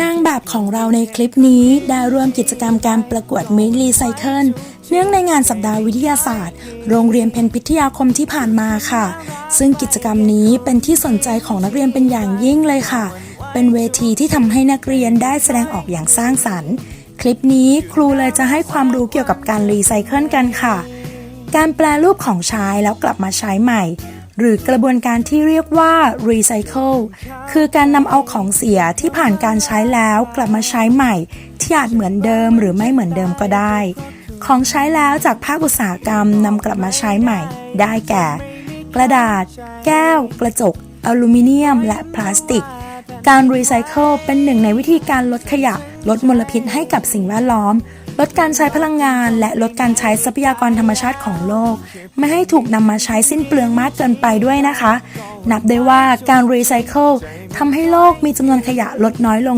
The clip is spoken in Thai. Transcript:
นางแบบของเราในคลิปนี้ได้ร่วมกิจกรรมการประกวดมิรีไซเคิลเนื่องในงานสัปดาห์วิทยาศาสตร์ โรงเรียนเพนพิทยาคมที่ผ่านมาค่ะ ซึ่งกิจกรรมนี้เป็นที่สนใจของนักเรียนเป็นอย่างยิ่งเลยค่ะ เป็นเวทีที่ทำให้นักเรียนได้แสดงออกอย่างสร้างสรรค์ คลิปนี้ครูเลยจะให้ความรู้เกี่ยวกับการรีไซเคิลกันค่ะ การแปลรูปของใช้แล้วกลับมาใช้ใหม่ หรือกระบวนการที่เรียกว่า recycle คือการนำเอาของเสียที่ผ่านการใช้แล้วกลับมาใช้ใหม่ ที่อาจเหมือนเดิมหรือไม่เหมือนเดิมก็ได้ ของใช้แล้วจากภาคอุตสาหกรรมนำกลับมาใช้ใหม่ ได้แก่ กระดาษ แก้ว กระจก อลูมิเนียม และพลาสติก การรีไซเคิลเป็นหนึ่งในวิธีการลดขยะ ลดมลพิษให้กับสิ่งแวดล้อม ลดการใช้พลังงาน และลดการใช้ทรัพยากรธรรมชาติของโลก ไม่ให้ถูกนำมาใช้สิ้นเปลืองมากเกินไปด้วยนะคะ นับได้ว่าการรีไซเคิลทำให้โลกมีจำนวนขยะลดน้อยลง